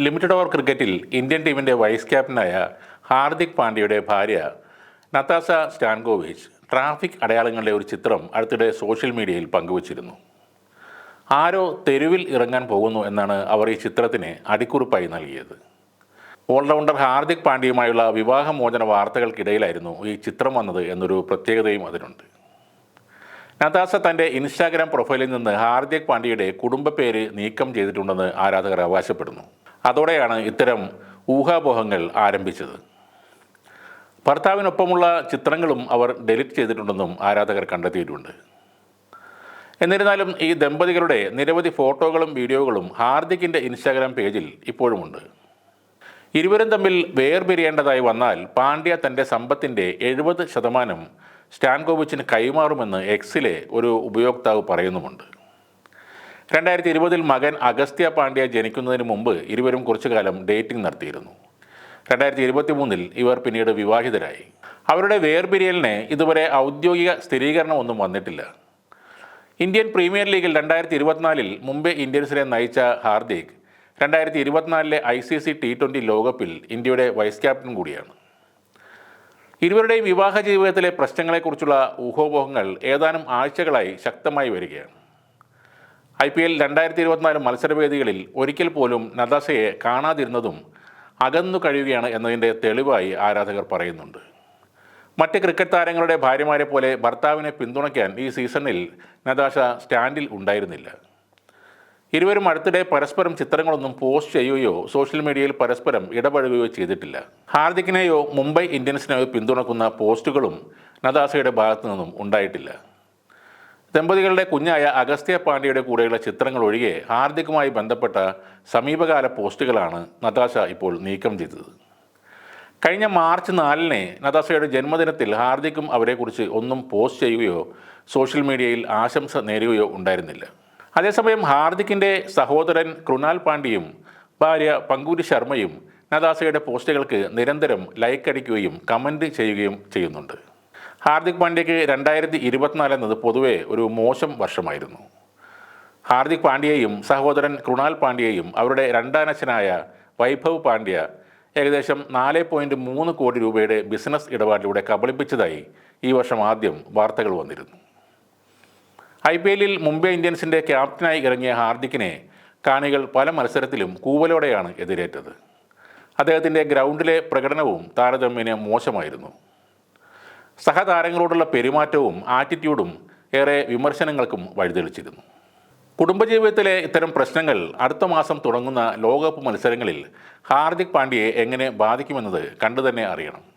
Limited over ക്രിക്കറ്റിൽ Indian ടീമിന്റെ vice ക്യാപ്റ്റനായ ഹാർദിക് പാണ്ഡ്യയുടെ ഭാര്യ നതാസ സ്റ്റാൻകോവിച്ച് ട്രാഫിക് അടയാളങ്ങളുടെ ഒരു ചിത്രം അടുത്തിടെ സോഷ്യൽ മീഡിയയിൽ പങ്കുവച്ചിരുന്നു. ആരോ തെരുവിൽ ഇറങ്ങാൻ പോകുന്നു എന്നാണ് അവർ ഈ ചിത്രത്തിന് അടിക്കുറിപ്പായി നൽകിയത്. ഓൾറൗണ്ടർ ഹാർദിക് പാണ്ഡ്യയുമായുള്ള വിവാഹമോചന വാർത്തകൾക്കിടയിലായിരുന്നു ഈ ചിത്രം വന്നത് എന്നൊരു പ്രത്യേകതയും അതിനുണ്ട്. നതാസ തന്റെ ഇൻസ്റ്റാഗ്രാം പ്രൊഫൈലിൽ നിന്ന് ഹാർദിക് പാണ്ഡ്യയുടെ കുടുംബ പേര് നീക്കം ചെയ്തിട്ടുണ്ടെന്ന് ആരാധകർ അവകാശപ്പെടുന്നു. അതോടെയാണ് ഇത്തരം ഊഹാപോഹങ്ങൾ ആരംഭിച്ചത്. ഭർത്താവിനൊപ്പമുള്ള ചിത്രങ്ങളും അവർ ഡെലിറ്റ് ചെയ്തിട്ടുണ്ടെന്നും ആരാധകർ കണ്ടെത്തിയിട്ടുണ്ട്. എന്നിരുന്നാലും ഈ ദമ്പതികളുടെ നിരവധി ഫോട്ടോകളും വീഡിയോകളും ഹാർദിക്കിന്റെ ഇൻസ്റ്റാഗ്രാം പേജിൽ ഇപ്പോഴുമുണ്ട്. ഇരുവരും തമ്മിൽ വേർപിരിയേണ്ടതായി വന്നാൽ പാണ്ഡ്യ തന്റെ സമ്പത്തിന്റെ എഴുപത് ശതമാനം സ്റ്റാൻകോവിച്ചിന് കൈമാറുമെന്ന് എക്സിലെ ഒരു ഉപയോക്താവ് പറയുന്നുമുണ്ട്. രണ്ടായിരത്തി ഇരുപതിൽ മകൻ അഗസ്ത്യ പാണ്ഡ്യ ജനിക്കുന്നതിന് മുമ്പ് ഇരുവരും കുറച്ചു കാലം ഡേറ്റിംഗ് നടത്തിയിരുന്നു. രണ്ടായിരത്തി ഇരുപത്തി മൂന്നിൽ ഇവർ പിന്നീട് വിവാഹിതരായി. അവരുടെ വേർപിരിയലിന് ഇതുവരെ ഔദ്യോഗിക സ്ഥിരീകരണമൊന്നും വന്നിട്ടില്ല. ഇന്ത്യൻ പ്രീമിയർ ലീഗിൽ രണ്ടായിരത്തി ഇരുപത്തിനാലിൽ മുംബൈ ഇന്ത്യൻസിനെ നയിച്ച ഹാർദിക് രണ്ടായിരത്തി ഇരുപത്തിനാലിലെ I C C T twenty ലോകകപ്പിൽ ഇന്ത്യയുടെ വൈസ് ക്യാപ്റ്റൻ കൂടിയാണ്. ഇരുവരുടെയും വിവാഹ ജീവിതത്തിലെ പ്രശ്നങ്ങളെക്കുറിച്ചുള്ള ഊഹോപോഹങ്ങൾ ഏതാനും ആഴ്ചകളായി ശക്തമായി വരികയാണ്. ഐ പി എൽ രണ്ടായിരത്തി ഇരുപത്തിനാല് മത്സരവേദികളിൽ ഒരിക്കൽ പോലും നദാസയെ കാണാതിരുന്നതും അകന്നു കഴിയുകയാണ് എന്നതിന്റെ തെളിവായി ആരാധകർ പറയുന്നുണ്ട്. മറ്റ് ക്രിക്കറ്റ് താരങ്ങളുടെ ഭാര്യമാരെ പോലെ ഭർത്താവിനെ പിന്തുണയ്ക്കാൻ ഈ സീസണിൽ നദാശ സ്റ്റാൻഡിൽ ഉണ്ടായിരുന്നില്ല. ഇരുവരും അടുത്തിടെ പരസ്പരം ചിത്രങ്ങളൊന്നും പോസ്റ്റ് ചെയ്യുകയോ സോഷ്യൽ മീഡിയയിൽ പരസ്പരം ഇടപഴകുകയോ ചെയ്തിട്ടില്ല. ഹാർദിക്കിനെയോ മുംബൈ ഇന്ത്യൻസിനെയോ പിന്തുണക്കുന്ന പോസ്റ്റുകളും നദാസയുടെ ഭാഗത്തു നിന്നും ഉണ്ടായിട്ടില്ല. ദമ്പതികളുടെ കുഞ്ഞായ അഗസ്ത്യ പാണ്ഡ്യയുടെ കൂടെയുള്ള ചിത്രങ്ങൾ ഒഴികെ ഹാർദിക്കുമായി ബന്ധപ്പെട്ട സമീപകാല പോസ്റ്റുകളാണ് നതാഷ ഇപ്പോൾ നീക്കം ചെയ്തത്. കഴിഞ്ഞ മാർച്ച് നാലിന് നതാശയുടെ ജന്മദിനത്തിൽ ഹാർദിക്കും അവരെക്കുറിച്ച് ഒന്നും പോസ്റ്റ് ചെയ്യുകയോ സോഷ്യൽ മീഡിയയിൽ ആശംസ നേരുകയോ ഉണ്ടായിരുന്നില്ല. അതേസമയം ഹാർദിക്കിന്റെ സഹോദരൻ കൃണാൽ പാണ്ഡ്യയും ഭാര്യ പങ്കൂരി ശർമ്മയും നദാസയുടെ പോസ്റ്റുകൾക്ക് നിരന്തരം ലൈക്ക് അടിക്കുകയും കമന്റ് ചെയ്യുകയും ചെയ്യുന്നുണ്ട്. ഹാർദിക് പാണ്ഡ്യയ്ക്ക് രണ്ടായിരത്തി ഇരുപത്തിനാല് എന്നത് പൊതുവെ ഒരു മോശം വർഷമായിരുന്നു. ഹാർദിക് പാണ്ഡ്യയും സഹോദരൻ കൃണാൽ പാണ്ഡ്യയും അവരുടെ രണ്ടാനച്ഛനായ വൈഭവ് പാണ്ഡ്യ ഏകദേശം നാല് പോയിന്റ് മൂന്ന് കോടി രൂപയുടെ ബിസിനസ് ഇടപാടിലൂടെ കബളിപ്പിച്ചതായി ഈ വർഷം ആദ്യം വാർത്തകൾ വന്നിരുന്നു. ഐ പി എല്ലിൽ മുംബൈ ഇന്ത്യൻസിന്റെ ക്യാപ്റ്റനായി ഇറങ്ങിയ ഹാർദിക്കിനെ കാണികൾ പല മത്സരത്തിലും കൂവലോടെയാണ് എതിരേറ്റത്. അദ്ദേഹത്തിന്റെ ഗ്രൗണ്ടിലെ പ്രകടനവും താരതമ്യേന മോശമായിരുന്നു. സഹതാരങ്ങളോടുള്ള പെരുമാറ്റവും ആറ്റിറ്റ്യൂഡും ഏറെ വിമർശനങ്ങൾക്കും വഴിതെളിച്ചിരുന്നു. കുടുംബജീവിതത്തിലെ ഇത്തരം പ്രശ്നങ്ങൾ അടുത്ത മാസം തുടങ്ങുന്ന ലോകകപ്പ് മത്സരങ്ങളിൽ ഹാർദിക് പാണ്ഡ്യയെ എങ്ങനെ ബാധിക്കുമെന്നത് കണ്ടുതന്നെ അറിയണം.